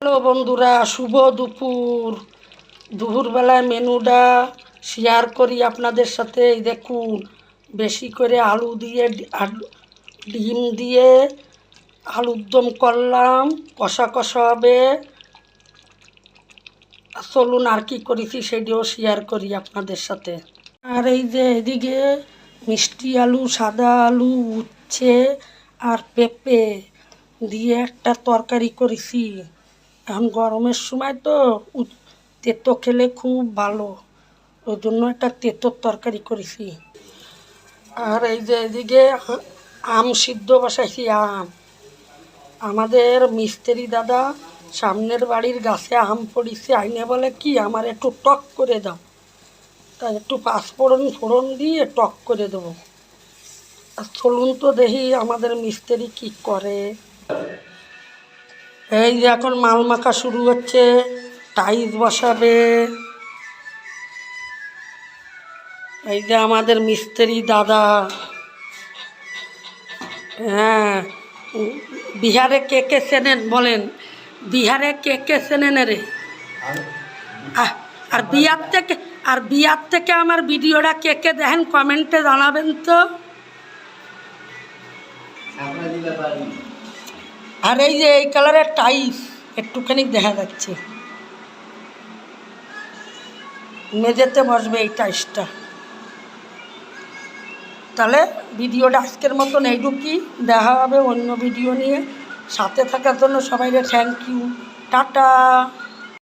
Hello বন্ধুরা, শুভ দুপুর। দুপুরবেলায় মেনুটা শেয়ার করি আপনাদের সাথে। দেখুন, বেশি করে আলু দিয়ে ডিম দিয়ে আলুর দম করলাম, কষা কষা হবে। চলুন আর কি করেছি সেটিও শেয়ার করি আপনাদের সাথে। আর এই যে এদিকে মিষ্টি আলু, সাদা আলু, উচ্ছে আর পেঁপে দিয়ে একটা তরকারি করেছি। এখন গরমের সময় তো তেতো খেলে খুব ভালো। ওই জন্য একটা তেতোর তরকারি করেছি। আর এই যে এদিকে আম সিদ্ধ বসাইছি, আম। আমাদের মিস্ত্রি দাদা সামনের বাড়ির গাছে আম পড়িছে, আইনে বলে কি, আমার একটু টক করে দাও। তাই একটু পাঁচফোড়ন ফোড়ন দিয়ে টক করে দেবো। আর চলুন তো দেখি আমাদের মিস্ত্রি কি করে। এই যে এখন মাল মাখা শুরু হচ্ছে, টাইলস বসাবে। এই যে আমাদের মিস্ত্রি দাদা। হ্যাঁ বিহারে কে কে চেনেন বলেন? বিহারে কে কে চেনেন রে? আর বিয়ার থেকে, আর বিয়ার থেকে আমার ভিডিওটা কে কে দেখেন কমেন্টে জানাবেন তো। আর এই যে এই কালারের টাইস একটুখানি দেখা যাচ্ছে। মেঝেতে বসবে এই টাইসটা তাহলে ভিডিওটা আজকের মতন এইটুকুই। দেখা হবে অন্য ভিডিও নিয়ে। সাথে থাকার জন্য সবাইকে থ্যাংক ইউ টাটা।